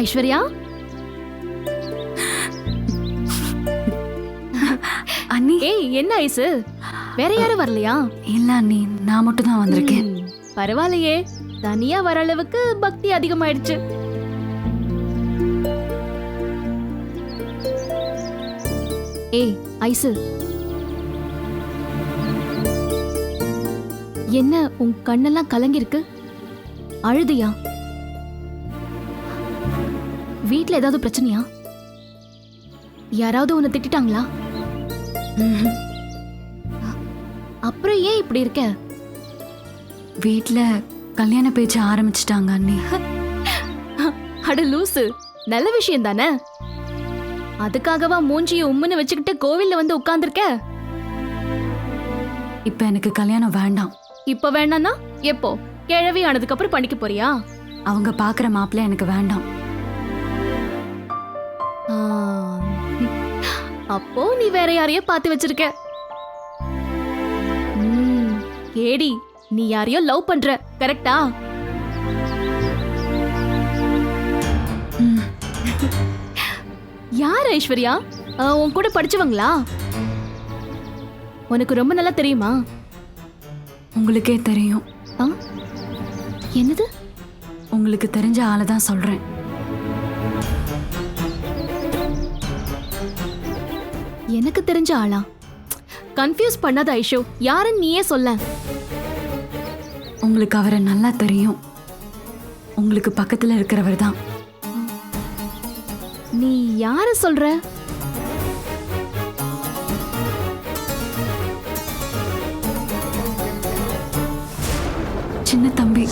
ஐஸ்வர்யா? அண்ணி. ஏய் என்ன ஐசு? வேற யாரும் வரலையா? இல்ல அண்ணி நான் மட்டும் தான் வந்திருக்கேன் பரவாயில்லையே. தனியா வர அளவுக்கு பக்தி அதிகமாயிடுச்சு. ஏய் ஐசு. என்ன உன் கண்ணெல்லாம் கலங்கிருக்கு அழுதியா? வீட்ல ஏதாவது பிரச்சனையா? யாராவது உன்னை திட்டிட்டாங்களா? ம்ஹும். அப்புறம் ஏன் இப்படி இருக்க? வீட்ல கல்யாண பேச்சு ஆரம்பிச்சிட்டாங்க அண்ணி. அட லூசு நல்ல விஷயம் தானே? அதுக்காகவா மூஞ்சிய உம்முன்னு வச்சுக்கிட்டு கோவில்ல வந்து உட்கார்ந்திருக்க? இப்ப எனக்கு கல்யாணம் வேண்டாம். இப்ப வேணாம்னா எப்போ? கிழவி ஆனதுக்கு அப்புறம் பண்ணிக்க போறியா? அவங்க பாக்குற மாப்பிள்ளை எனக்கு வேண்டாம். அப்போ நீ வேற யாரையோ பார்த்து வச்சிருக்க. ஏடி நீ யாரையோ லவ் பண்ற கரெக்டா. யார் ஐஸ்வர்யா? உன் கூட படிச்சவங்களா? உனக்கு ரொம்ப நல்லா தெரியுமா? உங்களுக்கே தெரியும்? என்னது? உங்களுக்கு தெரிஞ்ச ஆளை தான் சொல்றேன். எனக்கு தெரிஞ்ச ஆளா? கன்ஃபியூஸ் பண்ணாத ஐஷோ. யாருன்னு நீயே சொல்ல. உங்களுக்கு அவரை நல்லா தெரியும். உங்களுக்கு பக்கத்துல இருக்கிறவர் தான். நீ யார சொல்ற? சின்ன தம்பி.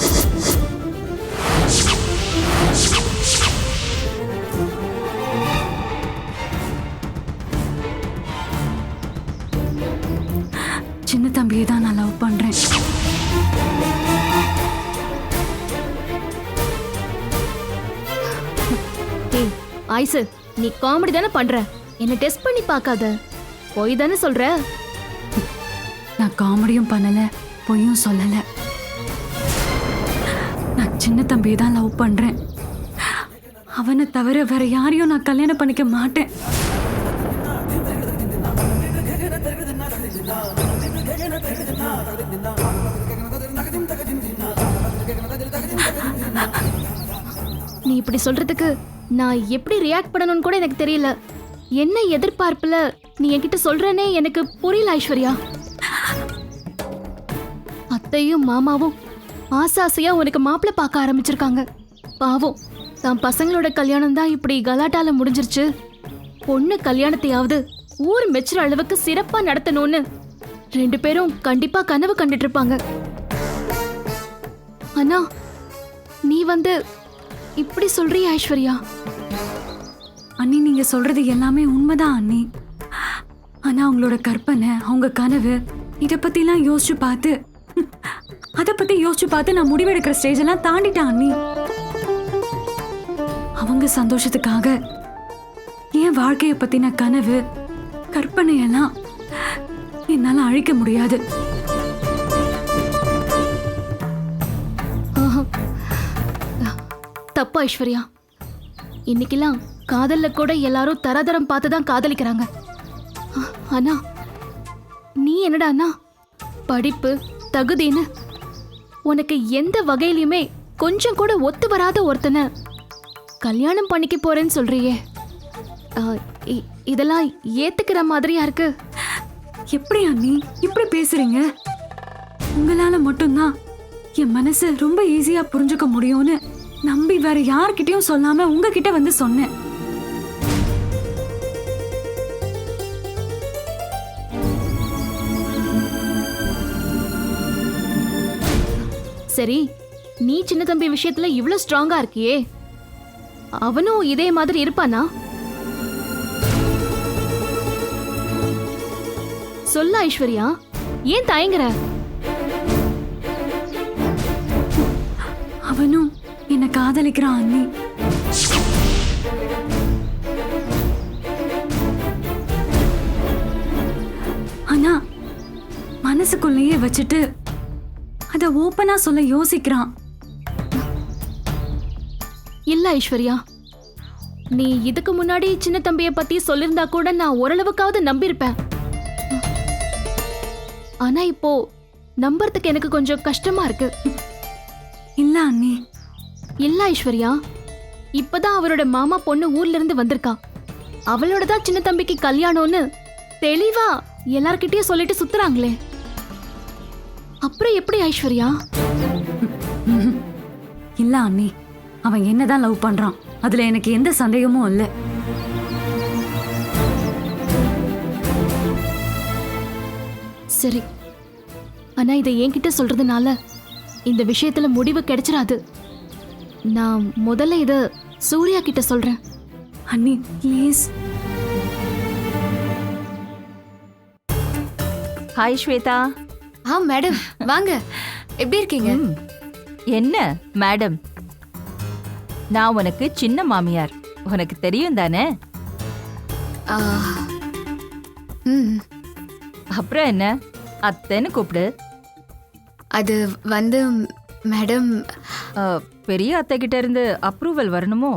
ஏய் ஐசு நீ காமெடி தானே பண்ற? என்ன டெஸ்ட் பண்ணி பார்க்காத. போய் தானே சொல்ற? நான் காமெடியும் பண்ணல பொய்யும் சொல்லல. நான் சின்ன தம்பியை தான் லவ் பண்றேன். அவனை தவிர வேற யாரையும் நான் கல்யாணம் பண்ணிக்க மாட்டேன். நீ இப்படி சொல்றதுக்கு நான் எப்படி ரியாக்ட் பண்ணணும்னு கூட எனக்கு தெரியல. என்ன எதிர்பார்ப்புல நீ என்கிட்ட சொல்றனே எனக்கு புரியல ஐஸ்வர்யா. அத்தையும் மாமாவும் ஆசை உனக்கு மாப்பிள்ளை பார்க்க ஆரம்பிச்சிருக்காங்க. பாவம் தான் பசங்களோட கல்யாணம் தான் இப்படி கலாட்டால முடிஞ்சிருச்சு. பொண்ணு கல்யாணத்தையாவது ஊர் மெச்சுற அளவுக்கு சிறப்பா நடத்தணும்னு ரெண்டு பேரும் கண்டிப்பா கனவு கண்டுட்டு இருப்பாங்க. அண்ணா நீ வந்து இப்படி சொல்றியா ஐஸ்வர்யா? அண்ணி நீங்க சொல்றது எல்லாமே உண்மைதான் அண்ணி. ஆனா அவங்களோட கற்பனை அவங்க கனவு இதை பத்திலாம் யோசிச்சு பார்த்து அதை பத்தி யோசிச்சு பார்த்து நான் முடிவெடுக்கிற ஸ்டேஜ் எல்லாம் தாண்டிட்டேன் அண்ணி. அவங்க சந்தோஷத்துக்காக என் வாழ்க்கையை பத்தின கனவு கற்பனையெல்லாம் என்னால் என்னால அழிக்க முடியாது. தப்பு ஐஸ்வர்யா. இன்னைக்கெல்லாம் காதல்ல கூட எல்லாரும் தரதரம் பார்த்து தான் காதலிக்கிறாங்க. ஆ, அண்ணா நீ என்னடா படிப்பு தகுதின்னு உனக்கு எந்த வகையிலுமே கொஞ்சம் கூட ஒத்து வராத ஒருத்தனை கல்யாணம் பண்ணிக்க போறேன்னு சொல்றியே. இ- இதெல்லாம் ஏத்துக்கிற மாதிரியா இருக்கு? எப்படியா நீ இப்படி பேசுறீங்க? உங்களால மட்டும்தான் என் மனசு ரொம்ப ஈஸியா புரிஞ்சுக்க முடியும்னு நம்பி வேற யார்கிட்டயும் சொல்லாம உங்ககிட்ட வந்து சொன்னேன். சரி நீ சின்ன தம்பி விஷயத்துல இவ்வளவு ஸ்ட்ராங்கா இருக்கியே. அவனும் இதே மாதிரி இருப்பானா? சொல்ல ஐஸ்வர்யா ஏன் தயங்குற? காதலிக்கிறான் அண்ணி. ஆனா மனசுக்குள்ளேயே வச்சுட்டு அத ஓப்பனா சொல்ல யோசிக்கிறான். இல்ல ஐஸ்வர்யா நீ இதுக்கு முன்னாடி சின்ன தம்பிய பத்தி சொல்லிருந்தா கூட நான் ஓரளவுக்காவது நம்பியிருப்பேன். ஆனா இப்போ நம்புறதுக்கு எனக்கு கொஞ்சம் கஷ்டமா இருக்கு. இல்ல அண்ணி இல்ல ஐஸ்வர்யா. இப்பதான் அவரோட மாமா பொண்ணு ஊர்ல இருந்து வந்திருக்கா. அவளோட தான் சின்ன தம்பிக்கு கல்யாணம்னு தெளிவா எல்லார்கிட்டயும் சொல்லிட்டு சுத்துறாங்களே. அப்புறம் எப்படி ஐஸ்வர்யா. இல்ல அண்ணி. அவன் என்னதான் லவ் பண்றான். அதுல எனக்கு எந்த சந்தேகமும் இல்ல. சரி. ஆனா இதை என்கிட்ட சொல்றதுனால இந்த விஷயத்துல முடிவு கிடைச்சிராது. நான் முதல்ல இத சூர்யா கிட்ட சொல்றேன். அண்ணி ப்ளீஸ் ஹாய் ஸ்வேதா. ஆ மேடம் வாங்க. எப்படி இருக்கீங்க? என்ன மேடம் நான் உனக்கு சின்ன மாமியார். உனக்கு தெரியும் தானே? அப்புறம் என்ன? அத்தைன்னு கூப்பிடு. அது வந்து மேடம் பெரிய அத்தை கிட்ட இருந்து அப்ரூவல் வரணுமோ?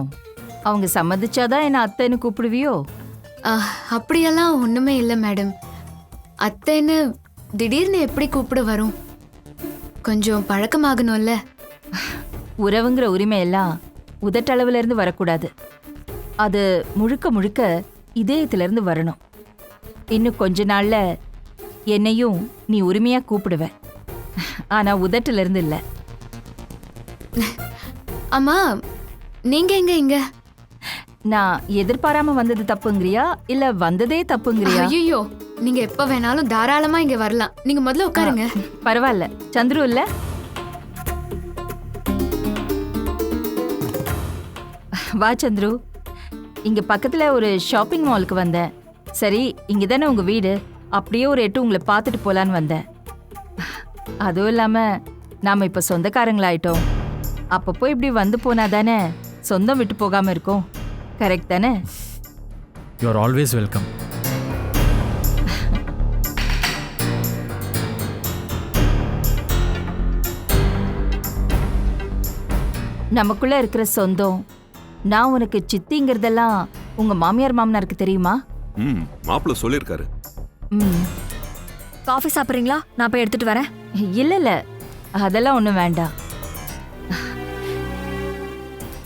அவங்க சம்மதிச்சாதான் என்ன அத்தைன்னு கூப்பிடுவியோ? அப்படியெல்லாம் ஒண்ணுமே இல்லை மேடம். அத்தைன்னு திடீர்னு எப்படி கூப்பிட வரும்? கொஞ்சம் பழக்கமாகணும்ல. உறவுங்கிற உரிமை எல்லாம் உதட்டளவுல இருந்து வரக்கூடாது. அது முழுக்க முழுக்க இதயத்துல இருந்து வரணும். இன்னும் கொஞ்ச நாள்ல என்னையும் நீ உரிமையா கூப்பிடுவ. ஆனா உதட்டுல இருந்து இல்ல. அம்மா நீங்க எங்க இங்க? நான் எதிர்பாராம வந்தது தப்புங்கிறியா? இல்ல வந்ததே தப்புங்கிறியா? ஐயோ நீங்க எப்ப வேணாலும் தாராளமா இங்க வரலாம். நீங்க முதல்ல உட்காருங்க. பரவாயில்ல. சந்துரு இல்ல? வா சந்துரு. இங்க பக்கத்துல ஒரு ஷாப்பிங் மாலுக்கு வந்தேன். சரி இங்க தானே உங்க வீடு. அப்படியே ஒரு எட்டு உங்களை பார்த்துட்டு போலான்னு வந்தேன். அதுவும் இல்லாம நாம இப்ப சொந்தக்காரங்களாயிட்டோம். அப்பப்போ இப்படி வந்து போனா தானே? சொந்தம் விட்டு போகாம இருக்கும். கரெக்ட் தானே? யூ ஆர் ஆல்வேஸ் வெல்கம் நமக்குள்ள இருக்கிற சொந்தம் நான் உனக்கு சித்திங்கிறதெல்லாம் உங்க மாமியார் மாமனாருக்கு தெரியுமா? ம் மாப்பிள்ள சொல்லியிருக்காரு. ம். காஃபி சாப்பிட்றீங்களா? நான் போய் எடுத்துட்டு வரேன். இல்ல இல்ல. அதெல்லாம் ஒண்ணும் வேண்டாம்.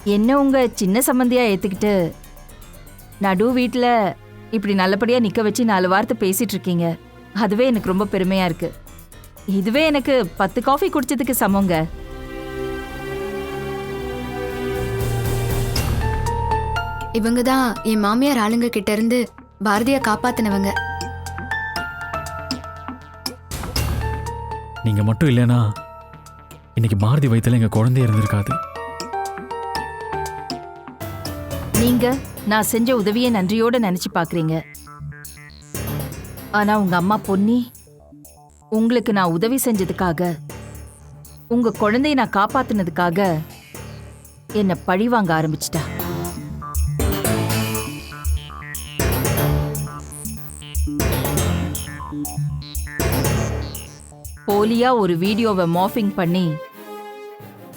என்ன உங்க சின்ன சம்பந்தியா ஏத்துக்கிட்டு? நடு வீட்ல இப்படி நல்லபடியா நிக்க வச்சு நாலு வார்த்தை பேசிட்டு இருக்கீங்க. அதுவே எனக்கு ரொம்ப பெருமையா இருக்கு. இதுவே எனக்கு பத்து காஃபி குடிச்சதுக்கு சமங்க. இவங்க தான் என் மாமியார் ஆளுங்க கிட்ட இருந்து பாரதிய காப்பாத்தினவங்க. நீங்கள் மட்டும் இல்லைன்னா இன்னைக்கு பாரதி வயித்துல எங்கள் குழந்தைய இருந்திருக்காது. நீங்க நான் செஞ்ச உதவியை நன்றியோட நினைச்சு பாக்குறீங்க. ஆனா உங்க அம்மா பொன்னி உங்களுக்கு நான் உதவி செஞ்சதுக்காக உங்க குழந்தைய நான் காப்பாத்துனதுக்காக என்னை பழி வாங்க ஆரம்பிச்சிட்டா. போலியா ஒரு வீடியோவை மாஃபிங் பண்ணி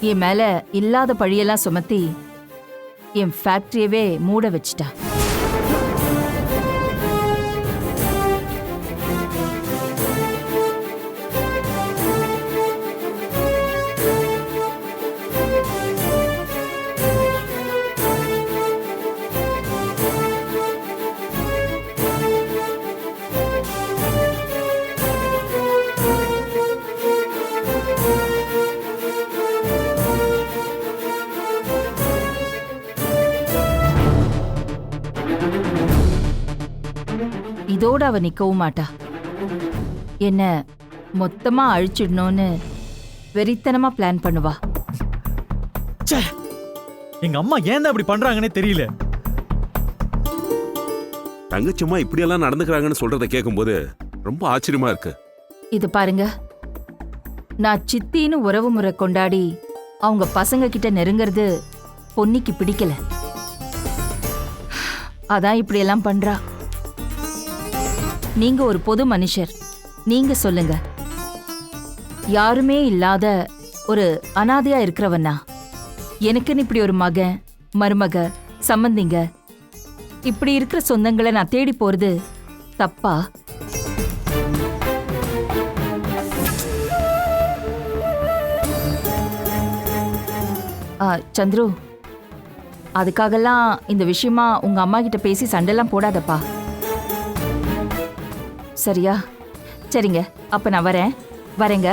என் மேல இல்லாத பழியெல்லாம் சுமத்தி என் ஃபேக்டரியவே மூட வச்சிட்டா. இதோட அவ நிக்கவும் மாட்டா. என்ன மொத்தமா அழிச்சிடணும்னு வெறித்தனமா பிளான் பண்ணுவா. எங்கள் அம்மா ஏன் தான் அப்படி பண்ணுறாங்கன்னே தெரியல. தங்கச்சிம்மா இப்படியெல்லாம் நடந்துக்கிறாங்கன்னு சொல்றத கேட்கும்போது ரொம்ப ஆச்சரியமா இருக்கு. இது பாருங்க. நான் சித்தின்னு உறவு முறை கொண்டாடி அவங்க பசங்க கிட்ட நெருங்கிறது பொன்னிக்கு பிடிக்கல. அதான் இப்படியெல்லாம் பண்றா. நீங்க ஒரு பொது மனுஷர். நீங்க சொல்லுங்க. யாருமே இல்லாத ஒரு அனாதையா இருக்கிறவனா எனக்குன்னு இப்படி ஒரு மகன் மருமக சம்பந்திங்க. இப்படி இருக்கிற சொந்தங்களை நான் தேடி போறது தப்பா? ஆ, சந்துரு அதுக்காகலாம் இந்த விஷயமா உங்க அம்மா கிட்ட பேசி சண்டைலாம் போடாதப்பா. சரியா? சரிங்க அப்ப நான் வரேன். வரேங்க.